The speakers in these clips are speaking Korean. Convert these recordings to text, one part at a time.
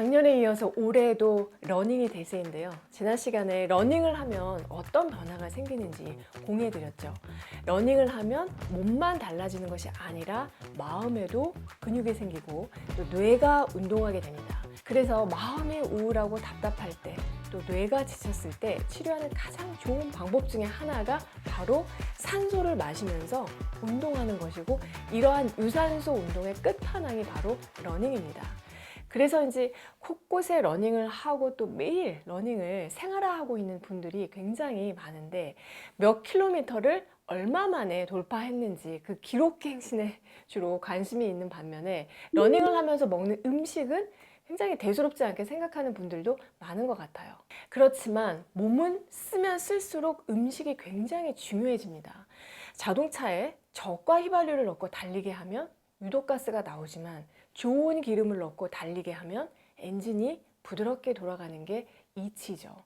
작년에 이어서 올해도 러닝이 대세인데요. 지난 시간에 러닝을 하면 어떤 변화가 생기는지 공유해드렸죠. 러닝을 하면 몸만 달라지는 것이 아니라 마음에도 근육이 생기고 또 뇌가 운동하게 됩니다. 그래서 마음이 우울하고 답답할 때 또 뇌가 지쳤을 때 치료하는 가장 좋은 방법 중에 하나가 바로 산소를 마시면서 운동하는 것이고 이러한 유산소 운동의 끝판왕이 바로 러닝입니다. 그래서인지 곳곳에 러닝을 하고 또 매일 러닝을 생활화하고 있는 분들이 굉장히 많은데 몇 킬로미터를 얼마 만에 돌파했는지 그 기록 갱신에 주로 관심이 있는 반면에 러닝을 하면서 먹는 음식은 굉장히 대수롭지 않게 생각하는 분들도 많은 것 같아요. 그렇지만 몸은 쓰면 쓸수록 음식이 굉장히 중요해집니다. 자동차에 저가 휘발유를 넣고 달리게 하면 유독가스가 나오지만 좋은 기름을 넣고 달리게 하면 엔진이 부드럽게 돌아가는 게 이치죠.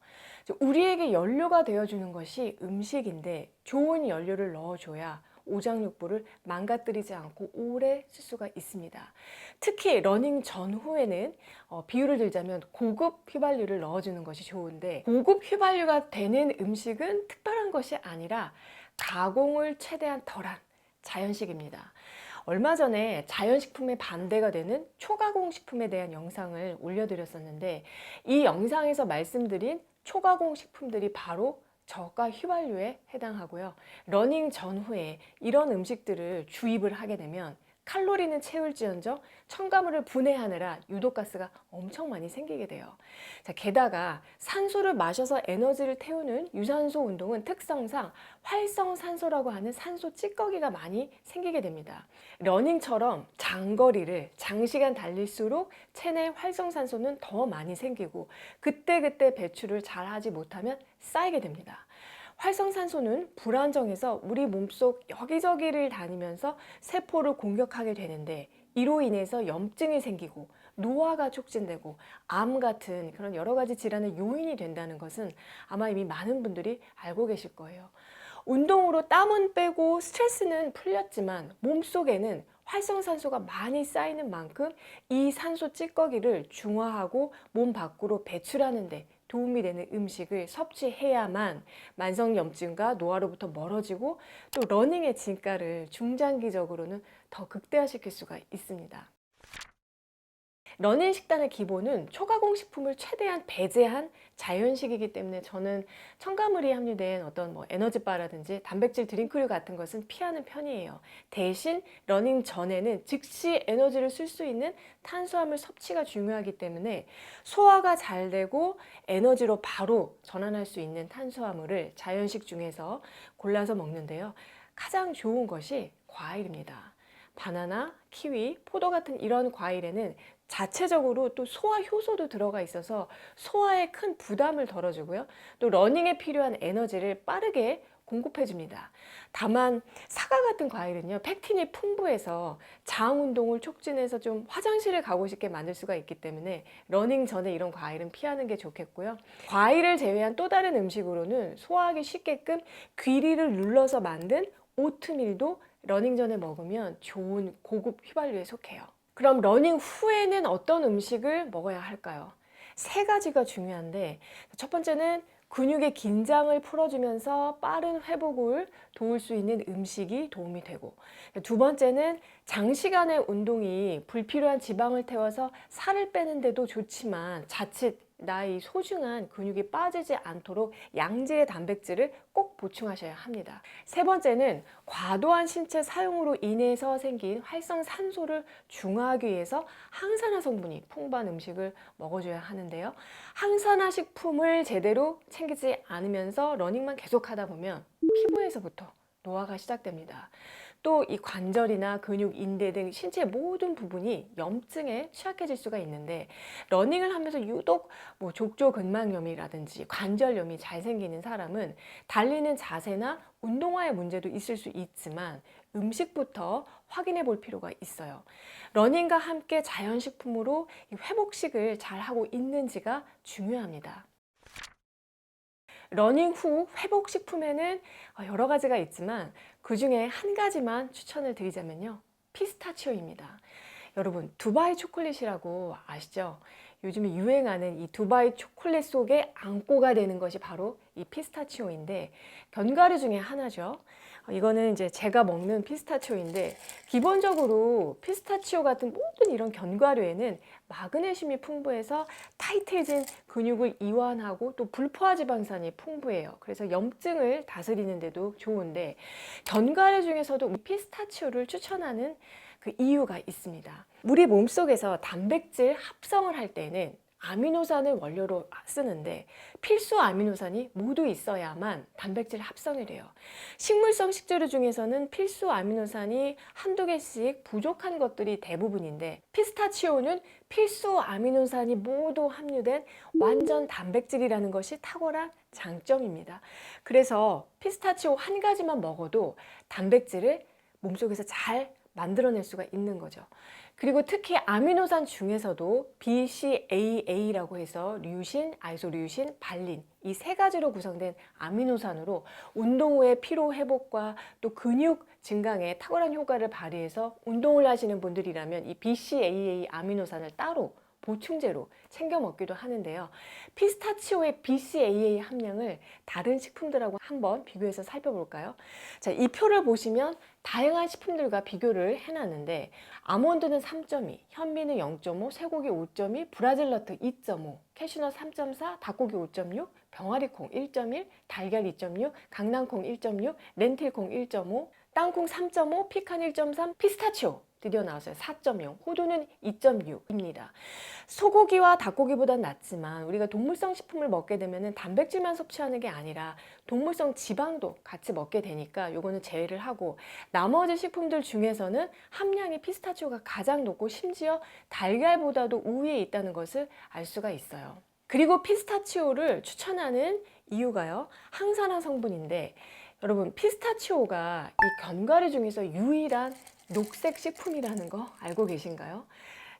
우리에게 연료가 되어주는 것이 음식인데 좋은 연료를 넣어줘야 오장육부를 망가뜨리지 않고 오래 쓸 수가 있습니다. 특히 러닝 전후에는 어, 비유를 들자면 고급 휘발유를 넣어주는 것이 좋은데 고급 휘발유가 되는 음식은 특별한 것이 아니라 가공을 최대한 덜한 자연식입니다. 얼마 전에 자연식품에 반대가 되는 초가공 식품에 대한 영상을 올려드렸었는데 이 영상에서 말씀드린 초가공 식품들이 바로 저가 휘발유에 해당하고요. 러닝 전후에 이런 음식들을 주입을 하게 되면 칼로리는 채울지언정 첨가물을 분해하느라 유독가스가 엄청 많이 생기게 돼요. 자, 게다가 산소를 마셔서 에너지를 태우는 유산소 운동은 특성상 활성산소라고 하는 산소 찌꺼기가 많이 생기게 됩니다. 러닝처럼 장거리를 장시간 달릴수록 체내 활성산소는 더 많이 생기고 그때그때 배출을 잘 하지 못하면 쌓이게 됩니다. 활성산소는 불안정해서 우리 몸속 여기저기를 다니면서 세포를 공격하게 되는데 이로 인해서 염증이 생기고 노화가 촉진되고 암 같은 그런 여러 가지 질환의 요인이 된다는 것은 아마 이미 많은 분들이 알고 계실 거예요. 운동으로 땀은 빼고 스트레스는 풀렸지만 몸속에는 활성산소가 많이 쌓이는 만큼 이 산소 찌꺼기를 중화하고 몸 밖으로 배출하는데 도움이 되는 음식을 섭취해야만 만성염증과 노화로부터 멀어지고 또 러닝의 진가를 중장기적으로는 더 극대화시킬 수가 있습니다. 러닝 식단의 기본은 초가공 식품을 최대한 배제한 자연식이기 때문에 저는 첨가물이 함유된 어떤 뭐 에너지바라든지 단백질 드링크류 같은 것은 피하는 편이에요. 대신 러닝 전에는 즉시 에너지를 쓸 수 있는 탄수화물 섭취가 중요하기 때문에 소화가 잘 되고 에너지로 바로 전환할 수 있는 탄수화물을 자연식 중에서 골라서 먹는데요. 가장 좋은 것이 과일입니다. 바나나, 키위, 포도 같은 이런 과일에는 자체적으로 또 소화 효소도 들어가 있어서 소화에 큰 부담을 덜어주고요. 또 러닝에 필요한 에너지를 빠르게 공급해 줍니다. 다만 사과 같은 과일은요. 팩틴이 풍부해서 장 운동을 촉진해서 좀 화장실을 가고 싶게 만들 수가 있기 때문에 러닝 전에 이런 과일은 피하는 게 좋겠고요. 과일을 제외한 또 다른 음식으로는 소화하기 쉽게끔 귀리를 눌러서 만든 오트밀도 러닝 전에 먹으면 좋은 고급 휘발유에 속해요. 그럼 러닝 후에는 어떤 음식을 먹어야 할까요? 세 가지가 중요한데 첫 번째는 근육의 긴장을 풀어주면서 빠른 회복을 도울 수 있는 음식이 도움이 되고 두 번째는 장시간의 운동이 불필요한 지방을 태워서 살을 빼는데도 좋지만 자칫 나의 소중한 근육이 빠지지 않도록 양질의 단백질을 꼭 보충하셔야 합니다. 세 번째는 과도한 신체 사용으로 인해서 생긴 활성산소를 중화하기 위해서 항산화 성분이 풍부한 음식을 먹어줘야 하는데요. 항산화 식품을 제대로 챙기지 않으면서 러닝만 계속하다 보면 피부에서부터 노화가 시작됩니다. 또 이 관절이나 근육, 인대 등 신체 모든 부분이 염증에 취약해질 수가 있는데 러닝을 하면서 유독 뭐 족저근막염이라든지 관절염이 잘 생기는 사람은 달리는 자세나 운동화의 문제도 있을 수 있지만 음식부터 확인해 볼 필요가 있어요. 러닝과 함께 자연식품으로 회복식을 잘 하고 있는지가 중요합니다. 러닝 후 회복 식품에는 어, 여러 가지가 있지만 그 중에 한 가지만 추천을 드리자면요. 피스타치오입니다. 여러분, 두바이 초콜릿이라고 아시죠? 요즘에 유행하는 이 두바이 초콜릿 속에 안고가 되는 것이 바로 이 피스타치오인데 견과류 중에 하나죠. 어, 이거는 이제 제가 먹는 피스타치오인데 기본적으로 피스타치오 같은 모든 이런 견과류에는 마그네슘이 풍부해서 타이트해진 근육을 이완하고 또 불포화 지방산이 풍부해요. 그래서 염증을 다스리는데도 좋은데 견과류 중에서도 이 피스타치오를 추천하는 그 이유가 있습니다. 우리 몸속에서 단백질 합성을 할 때는 아미노산을 원료로 쓰는데 필수 아미노산이 모두 있어야만 단백질 합성이 돼요. 식물성 식재료 중에서는 필수 아미노산이 한두 개씩 부족한 것들이 대부분인데 피스타치오는 필수 아미노산이 모두 함유된 완전 단백질이라는 것이 탁월한 장점입니다. 그래서 피스타치오 한 가지만 먹어도 단백질을 몸속에서 잘 만들어낼 수가 있는 거죠. 그리고 특히 아미노산 중에서도 BCAA라고 해서 류신, 아이소류신, 발린 이 세 가지로 구성된 아미노산으로 운동 후의 피로 회복과 또 근육 증강에 탁월한 효과를 발휘해서 운동을 하시는 분들이라면 이 BCAA 아미노산을 따로 보충제로 챙겨 먹기도 하는데요. 피스타치오의 BCAA 함량을 다른 식품들하고 한번 비교해서 살펴볼까요? 자, 이 표를 보시면 다양한 식품들과 비교를 해놨는데 아몬드는 3.2, 현미는 0.5, 쇠고기 5.2, 브라질 너트 2.5, 캐슈넛 3.4, 닭고기 5.6, 병아리콩 1.1, 달걀 2.6, 강낭콩 1.6, 렌틸콩 1.5, 땅콩 3.5, 피칸 1.3, 피스타치오 드디어 나왔어요. 4.0. 호두는 2.6입니다. 소고기와 닭고기보단 낫지만 우리가 동물성 식품을 먹게 되면 단백질만 섭취하는 게 아니라 동물성 지방도 같이 먹게 되니까 요거는 제외를 하고 나머지 식품들 중에서는 함량이 피스타치오가 가장 높고 심지어 달걀보다도 우위에 있다는 것을 알 수가 있어요. 그리고 피스타치오를 추천하는 이유가요. 항산화 성분인데 여러분 피스타치오가 이 견과류 중에서 유일한 녹색 식품이라는 거 알고 계신가요?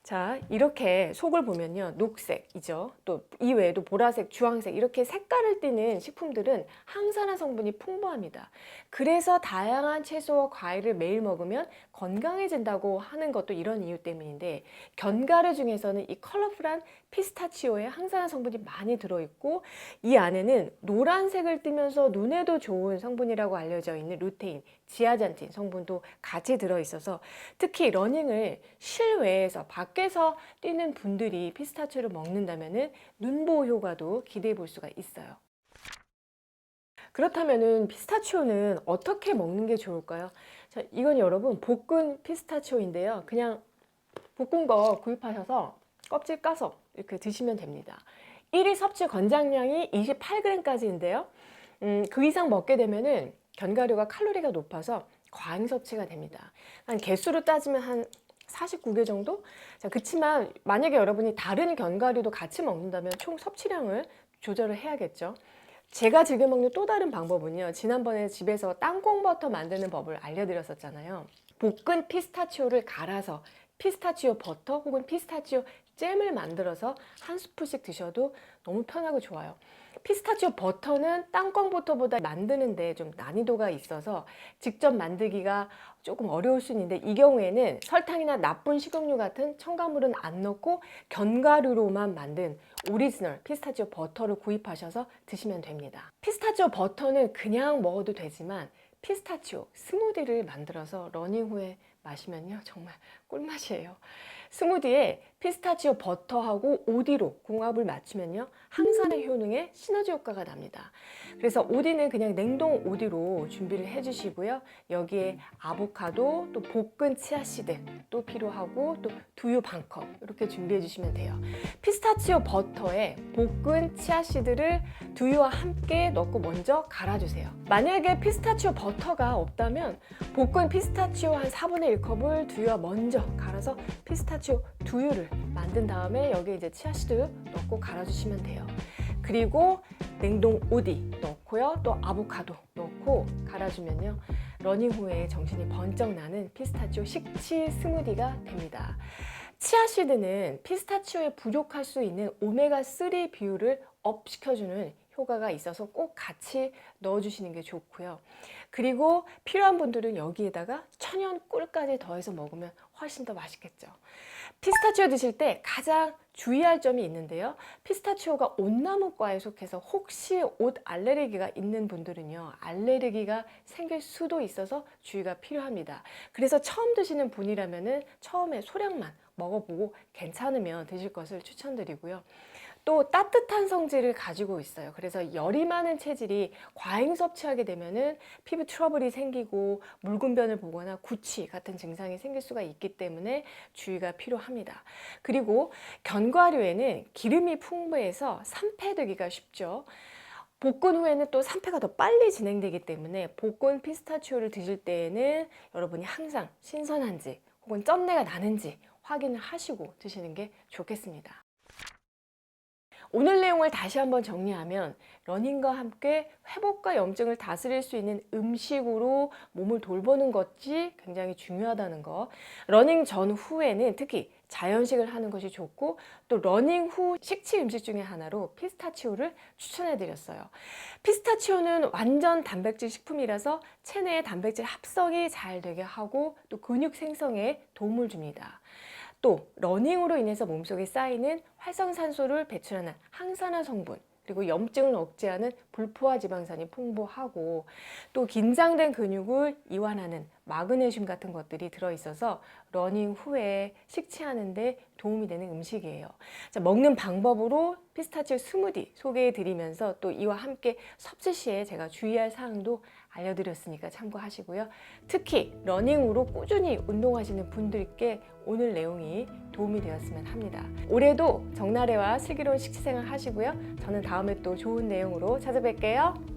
자, 이렇게 속을 보면요. 녹색이죠. 또 이외에도 보라색, 주황색 이렇게 색깔을 띠는 식품들은 항산화 성분이 풍부합니다. 그래서 다양한 채소와 과일을 매일 먹으면 건강해진다고 하는 것도 이런 이유 때문인데 견과류 중에서는 이 컬러풀한 피스타치오에 항산화 성분이 많이 들어있고 이 안에는 노란색을 띠면서 눈에도 좋은 성분이라고 알려져 있는 루테인, 지아잔틴 성분도 같이 들어있어서 특히 러닝을 실외에서 밖에서 뛰는 분들이 피스타치오를 먹는다면 눈보호 효과도 기대해 볼 수가 있어요. 그렇다면은 피스타치오는 어떻게 먹는 게 좋을까요? 자, 이건 여러분 볶은 피스타치오인데요. 그냥 볶은 거 구입하셔서 껍질 까서 이렇게 드시면 됩니다. 1일 섭취 권장량이 28g까지인데요. 음, 그 이상 먹게 되면은 견과류가 칼로리가 높아서 과잉 섭취가 됩니다. 한 개수로 따지면 한 49개 정도? 자, 그치만 만약에 여러분이 다른 견과류도 같이 먹는다면 총 섭취량을 조절을 해야겠죠. 제가 즐겨 먹는 또 다른 방법은요. 지난번에 집에서 땅콩 버터 만드는 법을 알려드렸었잖아요. 볶은 피스타치오를 갈아서 피스타치오 버터 혹은 피스타치오 잼을 만들어서 한 스푼씩 드셔도 너무 편하고 좋아요. 피스타치오 버터는 땅콩 버터보다 만드는데 좀 난이도가 있어서 직접 만들기가 조금 어려울 수 있는데 이 경우에는 설탕이나 나쁜 식용유 같은 첨가물은 안 넣고 견과류로만 만든 오리지널 피스타치오 버터를 구입하셔서 드시면 됩니다. 피스타치오 버터는 그냥 먹어도 되지만 피스타치오 스무디를 만들어서 러닝 후에 마시면요 정말 꿀맛이에요. 스무디에 피스타치오 버터하고 오디로 궁합을 맞추면요 항산화 효능에 시너지 효과가 납니다. 그래서 오디는 그냥 냉동 오디로 준비를 해주시고요. 여기에 아보카도 또 볶은 치아씨드 또 필요하고 또 두유 반컵 이렇게 준비해 주시면 돼요. 피스타치오 버터에 볶은 치아씨드를 두유와 함께 넣고 먼저 갈아주세요. 만약에 피스타치오 버터가 없다면 볶은 피스타치오 한 4분의 1컵을 두유와 먼저 갈아서 피스타치오 두유를 만든 다음에 여기 이제 치아씨드 넣고 갈아주시면 돼요. 그리고 냉동 오디 넣고요. 또 아보카도 넣고 갈아주면요. 러닝 후에 정신이 번쩍 나는 피스타치오 식치 스무디가 됩니다. 치아씨드는 피스타치오에 부족할 수 있는 오메가3 비율을 업 시켜주는 효과가 있어서 꼭 같이 넣어주시는 게 좋고요. 그리고 필요한 분들은 여기에다가 천연 꿀까지 더해서 먹으면 훨씬 더 맛있겠죠. 피스타치오 드실 때 가장 주의할 점이 있는데요. 피스타치오가 온나무과에 속해서 혹시 옷 알레르기가 있는 분들은요, 알레르기가 생길 수도 있어서 주의가 필요합니다. 그래서 처음 드시는 분이라면 은 처음에 소량만 먹어보고 괜찮으면 드실 것을 추천드리고요. 또 따뜻한 성질을 가지고 있어요. 그래서 열이 많은 체질이 과잉 섭취하게 되면은 피부 트러블이 생기고 묽은 변을 보거나 구취 같은 증상이 생길 수가 있기 때문에 주의가 필요합니다. 그리고 견과류에는 기름이 풍부해서 산패되기가 쉽죠. 볶은 후에는 또 산패가 더 빨리 진행되기 때문에 볶은 피스타치오를 드실 때에는 여러분이 항상 신선한지 혹은 쩐내가 나는지 확인을 하시고 드시는 게 좋겠습니다. 오늘 내용을 다시 한번 정리하면 러닝과 함께 회복과 염증을 다스릴 수 있는 음식으로 몸을 돌보는 것이 굉장히 중요하다는 거. 러닝 전 후에는 특히 자연식을 하는 것이 좋고 또 러닝 후 식치 음식 중에 하나로 피스타치오를 추천해 드렸어요. 피스타치오는 완전 단백질 식품이라서 체내의 단백질 합성이 잘 되게 하고 또 근육 생성에 도움을 줍니다. 또 러닝으로 인해서 몸속에 쌓이는 활성산소를 배출하는 항산화 성분 그리고 염증을 억제하는 불포화 지방산이 풍부하고 또 긴장된 근육을 이완하는 마그네슘 같은 것들이 들어있어서 러닝 후에 식치하는데 도움이 되는 음식이에요. 자, 먹는 방법으로 피스타치오 스무디 소개해 드리면서 또 이와 함께 섭취 시에 제가 주의할 사항도 알려드렸으니까 참고하시고요. 특히 러닝으로 꾸준히 운동하시는 분들께 오늘 내용이 도움이 되었으면 합니다. 올해도 정나래와 슬기로운 식지생활 하시고요. 저는 다음에 또 좋은 내용으로 찾아뵐게요.